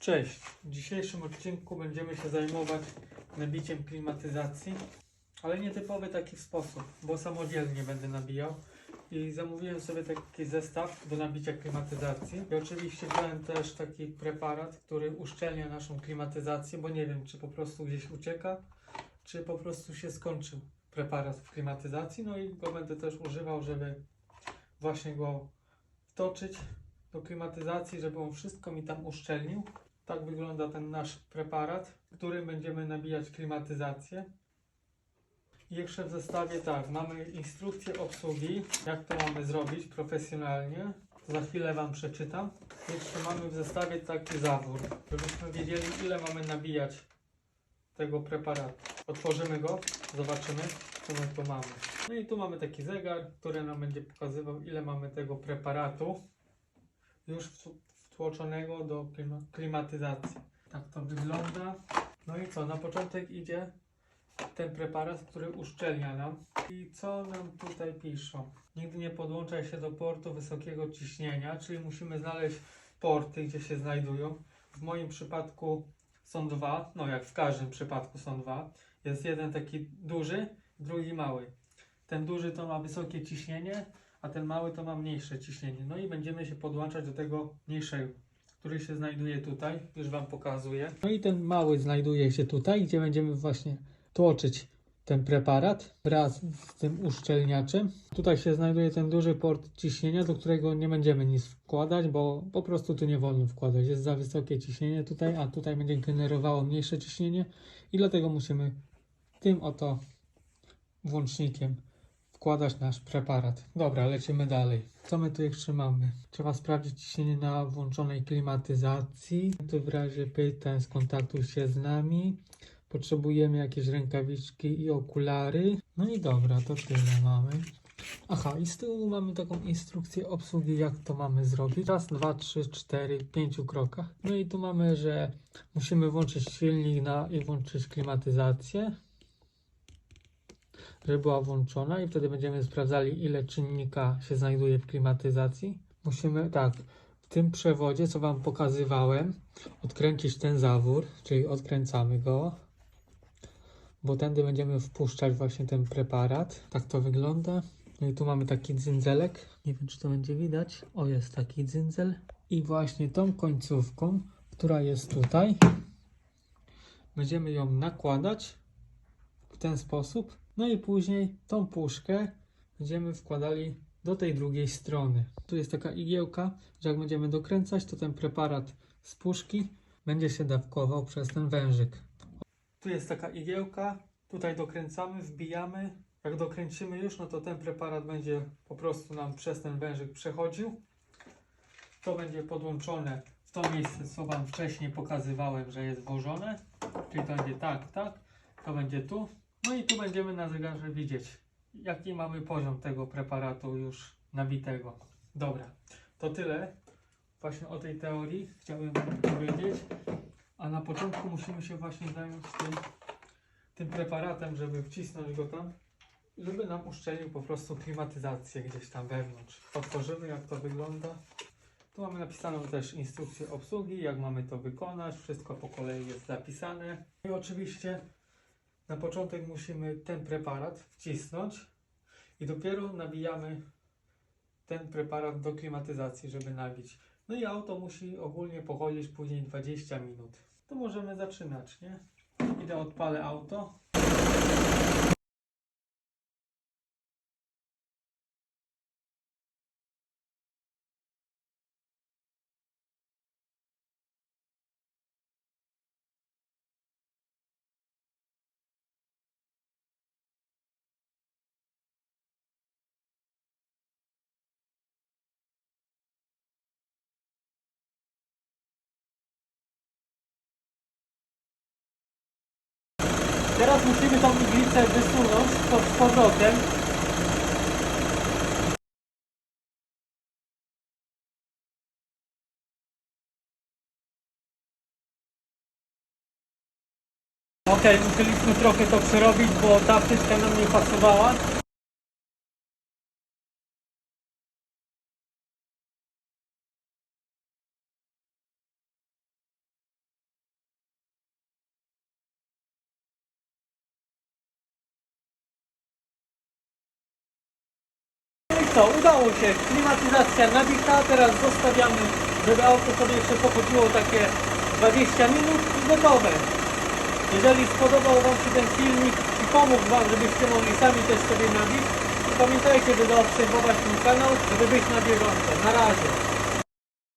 Cześć. W dzisiejszym odcinku będziemy się zajmować nabiciem klimatyzacji, ale nietypowy taki sposób, bo samodzielnie będę nabijał. I zamówiłem sobie taki zestaw do nabicia klimatyzacji. I oczywiście wziąłem też taki preparat, który uszczelnia naszą klimatyzację, bo nie wiem, czy po prostu gdzieś ucieka, czy po prostu się skończył preparat w klimatyzacji. No i go będę też używał, żeby właśnie go wtoczyć do klimatyzacji, żeby on wszystko mi tam uszczelnił. Tak wygląda ten nasz preparat, którym będziemy nabijać klimatyzację. I jeszcze w zestawie tak, mamy instrukcję obsługi, jak to mamy zrobić profesjonalnie. Za chwilę Wam przeczytam. Jeszcze mamy w zestawie taki zawór, żebyśmy wiedzieli ile mamy nabijać tego preparatu. Otworzymy go, zobaczymy co my tu mamy. No i tu mamy taki zegar, który nam będzie pokazywał ile mamy tego preparatu już wtłoczonego do klima- klimatyzacji. Tak to wygląda. No i co, na początek idzie ten preparat, który uszczelnia nam. I co nam tutaj piszą? Nigdy nie podłączaj się do portu wysokiego ciśnienia, czyli musimy znaleźć porty, gdzie się znajdują. W moim przypadku są dwa, no jak w każdym przypadku są dwa. Jest jeden taki duży, drugi mały. Ten duży to ma wysokie ciśnienie, a ten mały to ma mniejsze ciśnienie. No i będziemy się podłączać do tego mniejszego, który się znajduje tutaj, już Wam pokazuję. No i ten mały znajduje się tutaj, gdzie będziemy właśnie tłoczyć ten preparat wraz z tym uszczelniaczem. Tutaj się znajduje ten duży port ciśnienia, do którego nie będziemy nic wkładać, bo po prostu tu nie wolno wkładać. Jest za wysokie ciśnienie tutaj, a tutaj będzie generowało mniejsze ciśnienie i dlatego musimy tym oto włącznikiem wkładać nasz preparat. Dobra, lecimy dalej. Co my tu jeszcze mamy? Trzeba sprawdzić ciśnienie na włączonej klimatyzacji. Tu w razie pytań skontaktuj się z nami. Potrzebujemy jakieś rękawiczki i okulary. No i dobra, to tyle mamy. Aha, i z tyłu mamy taką instrukcję obsługi, jak to mamy zrobić. Raz, dwa, trzy, cztery, pięciu krokach. No i tu mamy, że musimy włączyć silnik na, i włączyć klimatyzację żeby była włączona i wtedy będziemy sprawdzali ile czynnika się znajduje w klimatyzacji. Musimy tak, w tym przewodzie co Wam pokazywałem, odkręcić ten zawór, czyli odkręcamy go, bo tędy będziemy wpuszczać właśnie ten preparat. Tak to wygląda. No i tu mamy taki dzyndzelek. Nie wiem, czy to będzie widać. O, jest taki dzyndzel. I właśnie tą końcówką, która jest tutaj, będziemy ją nakładać w ten sposób. No i później tą puszkę będziemy wkładali do tej drugiej strony. Tu jest taka igiełka, że jak będziemy dokręcać, to ten preparat z puszki będzie się dawkował przez ten wężyk. Tu jest taka igiełka, tutaj dokręcamy, wbijamy. Jak dokręcimy już, no to ten preparat będzie po prostu nam przez ten wężyk przechodził. To będzie podłączone w to miejsce, co Wam wcześniej pokazywałem, że jest włożone. Czyli to będzie tak, tak. To będzie tu. No i tu będziemy na zegarze widzieć, jaki mamy poziom tego preparatu już nabitego. Dobra, to tyle właśnie o tej teorii chciałem powiedzieć. A na początku musimy się właśnie zająć tym, tym preparatem, żeby wcisnąć go tam, żeby nam uszczelnił po prostu klimatyzację gdzieś tam wewnątrz. Otworzymy jak to wygląda. Tu mamy napisaną też instrukcję obsługi, jak mamy to wykonać. Wszystko po kolei jest zapisane. I oczywiście na początek musimy ten preparat wcisnąć i dopiero nabijamy ten preparat do klimatyzacji, żeby nabić. No i auto musi ogólnie pochodzić później 20 minut. To możemy zaczynać, nie? Idę odpalę auto. Teraz musimy tą iglicę wysunąć z powrotem. Ok, musieliśmy trochę to przerobić, bo ta wtyczka nam nie pasowała. Co, udało się. Klimatyzacja nabita, teraz zostawiamy, żeby auto sobie jeszcze pochodziło takie 20 minut i gotowe. Jeżeli spodobał Wam się ten filmik i pomógł Wam, żebyście mogli sami też sobie nabić, pamiętajcie, by zaobserwować mój kanał, żeby być na bieżąco. Na razie.